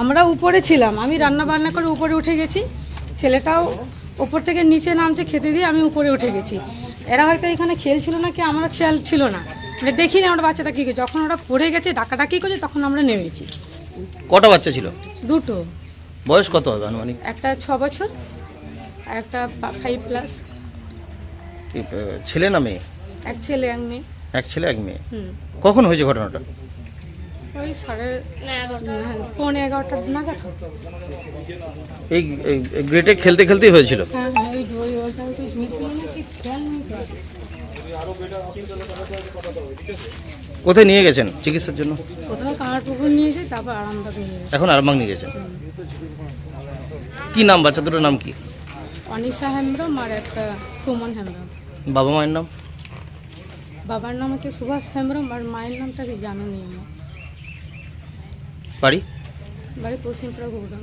আমরা উপরে ছিলাম। আমি রান্না বান্না করে উপরে উঠে গেছি। ছেলেটাও ওপর থেকে নিচে নামছে খেতে দিয়ে আমি উপরে উঠে গেছি। এরা হয়তো এখানে খেলছিল না কি আমরা খেয়াল ছিল না। মানে দেখিনি আমরা বাচ্চাটা কী করছে যখন ওরা পড়ে গেছে ডাকাডাকি করছে তখন আমরা নেমেছি। কটা বাচ্চা ছিল? দুটো। বয়স কত হবে আনুমানিক? একটা ছ বছর আর একটা ফাইভ প্লাস ছেলে না মেয়ে? এক ছেলে এক মেয়ে। এক ছেলে এক মেয়ে। কখন হয়েছে ঘটনাটা? ওই সাড়ে পৌনে এগারোটা নাগাদ। এই গ্রেটে খেলতে খেলতেই হয়েছিল? হ্যাঁ হ্যাঁ ওই ওই ওইটা ওই ঝুঁকলো না কি খেয়াল নেই কোথায় নিয়ে গেছেন চিকিৎসার জন্য? প্রথমে কামার পুকুর নিয়েছে তারপর আরামবাগ নিয়ে এখন আরামবাগ নিয়ে গেছেন? কি নাম বাচ্চা দুটোর নাম কি? অনিশা হেমব্রম আর একটা সুমন হেমব্রম। বাবা মায়ের নাম? বাবার নাম হচ্ছে সুভাষ হেমব্রম আর মায়ের নামটা কি জানো নি আমার বাড়ি? বাড়ি পশ্চিমপুরা ঘুরলাম